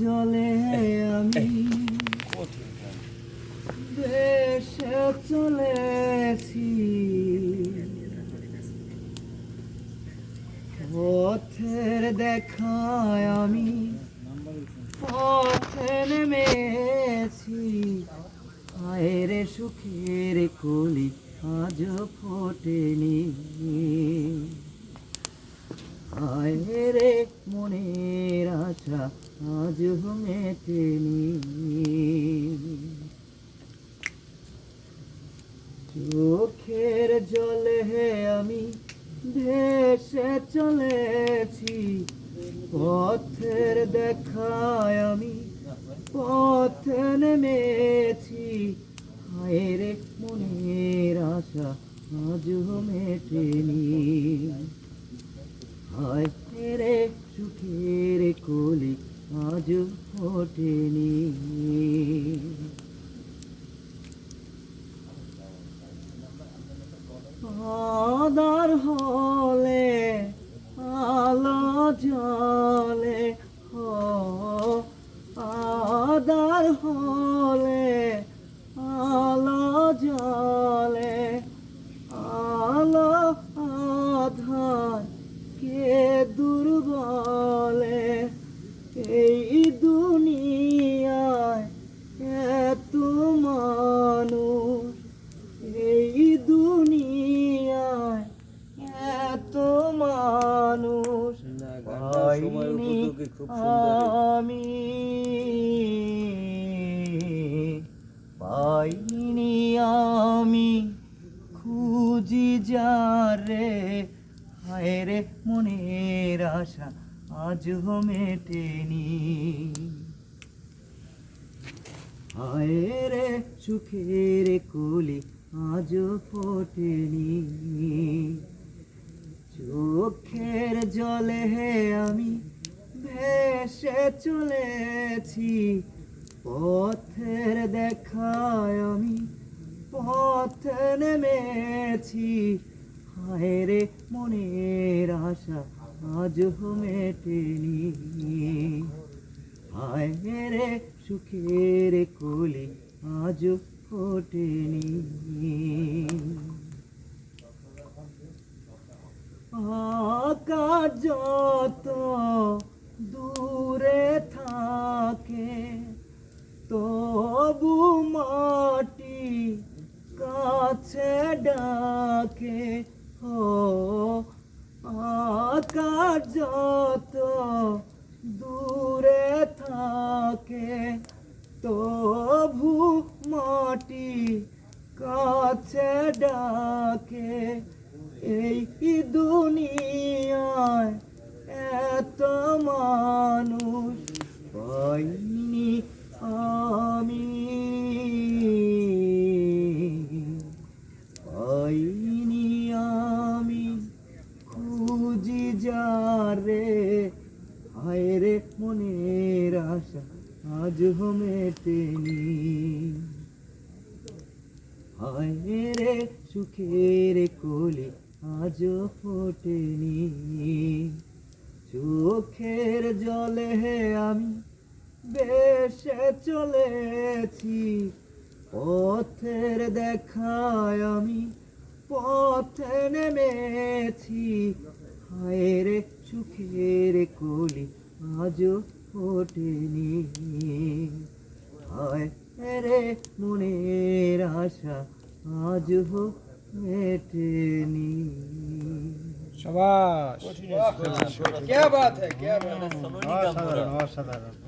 জলে আমি দেশে চলেছি। পথের দেখায় আমি পথে নেমেছি। আয়েরে সুখের কলি আজ ফোটেনি। আয়েরে মনের আশা, আজ মেটেনি চোখের জলে আমি দেশে চলেছি, পথের দেখায় আমি পথে নেমেছি। হায়রে মনের আশা, আজ মেটেনি জলে আদার হলে আলো জলে আলো আধার কে দুর্বলে এই পাইনি আমি পাইনি আমি খুঁজি যারে হায় রে মনের আশা আজ মেটেনি। হায় রে সুখের কলি আজ ফোটেনি। চোখের জলে আমি ভেসে চলেছি। পথের দেখায় আমি পথে নেমেছি। হায় রে মনের আশা আজ মেটেনি। হায় রে সুখের কলি আজ ফোটেনি। আকাশ যত দূরে থাকে, তবু মাটি কাছে ডাকে, ও আকাশ যত দূরে থাকে, তবু মাটি কাছে ডাকে এই দুনিয়ায় এত মানুষ পাইনি আমি। পাইনি আমি। খুঁজি যারে হায় রে মনের আশা আজ মেটেনি হায় রে সুখের কোলে আজ ফোটেনি। চোখের জলে আমি বেশে চলেছি। পথের দেখায় আমি পথে নেমেছি। হায় রে সুখের কোলে আজ ফোটেনি। হায় রে মনের আশা আজ মেটেনি शाबाश क्या बात है क्या बात है असाधारण असाधारण